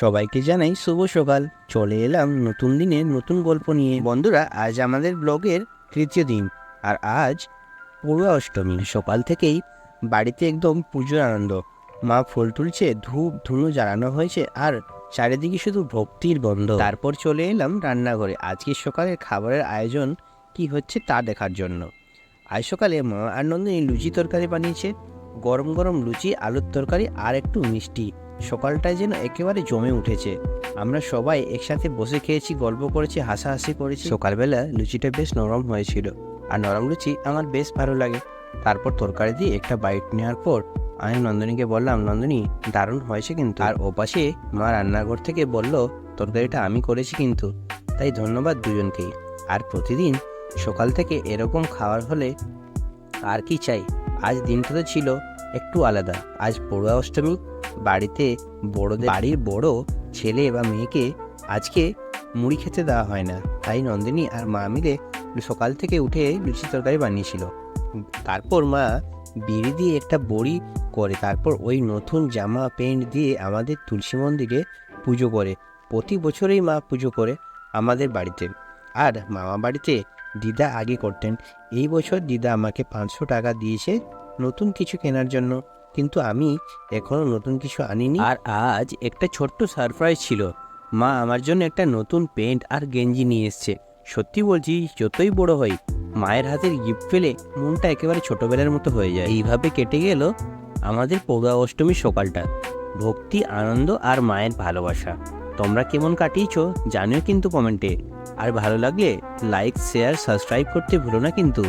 সবাইকে জানাই শুভ সকাল। চলে এলাম নতুন দিনে নতুন গল্প নিয়ে। বন্ধুরা, আজ আমাদের ব্লগের তৃতীয় দিন আর আজ পড়ুয়া অষ্টমী। সকাল থেকেই বাড়িতে একদম পুজোর আনন্দ। মা ফুল তুলছে, ধূপ ধুনো জ্বালানো হয়েছে আর চারিদিকে শুধু ভক্তির বন্ধ তারপর চলে এলাম রান্নাঘরে। আজকে সকালের খাবারের আয়োজন কি হচ্ছে তা দেখার জন্য। আজ সকালে মা আর নন্দিনী লুচি তরকারি বানিয়েছে। গরম গরম লুচি, আলুর তরকারি আর একটু মিষ্টি। সকালটায় যেন একেবারে জমে উঠেছে। আমরা সবাই একসাথে বসে খেয়েছি, গল্প করেছি, হাসাহাসি করেছি। সকালবেলা লুচিটা বেশ নরম হয়েছিল। আর নরম লুচি আমার বেশ ভালো লাগে। তারপর তরকারি দিয়ে একটা বাইট নেওয়ার পর আমি নন্দনীকে বললাম, নন্দনী, দারুণ হয়েছে কিন্তু। আর ওপাশে মা রান্নাঘর থেকে বলল, তরকারিটা আমি করেছি কিন্তু। তাই ধন্যবাদ দুজনকেই। আর প্রতিদিন সকাল থেকে এরকম খাবার হলে আর কি চাই? আজ দিনটা তো ছিল একটু আলাদা। আজ পড়ুয়া অষ্টমী বাড়িতে বড়দের বাড়ির বড় ছেলে বা মেয়েকে আজকে মুড়ি খেতে দেওয়া হয় না। তাই নন্দিনী আর মা মিলে সকাল থেকে উঠে লুচি তরকারি বানিয়েছিল। তারপর মা বিড়ি দিয়ে একটা বড়ি করে, তারপর ওই নতুন জামা, প্যান্ট দিয়ে আমাদের তুলসী মন্দিরে পুজো করে। প্রতি বছরেই মা পুজো করে আমাদের বাড়িতে। আর মামা বাড়িতে দিদা আগে করতেন। এই বছর দিদা আমাকে পাঁচশো টাকা দিয়েছে নতুন কিছু কেনার জন্য। কিন্তু আমি এখনও নতুন কিছু আনিনি। আর আজ একটা ছোট্ট সারপ্রাইজ ছিল। মা আমার জন্য একটা নতুন প্যান্ট আর গেঞ্জি নিয়ে এসছে। সত্যি বলছি, যতই বড় হই, মায়ের হাতের গিফট পেলে মনটা একেবারে ছোটবেলার মতো হয়ে যায়। এইভাবে কেটে গেল আমাদের পৌরা অষ্টমীর সকালটা। ভক্তি, আনন্দ আর মায়ের ভালোবাসা। তোমরা কেমন কাটিয়েছো জানিও কিন্তু কমেন্টে। আর ভালো লাগলে লাইক শেয়ার সাবস্ক্রাইব করতে ভুলো না কিন্তু।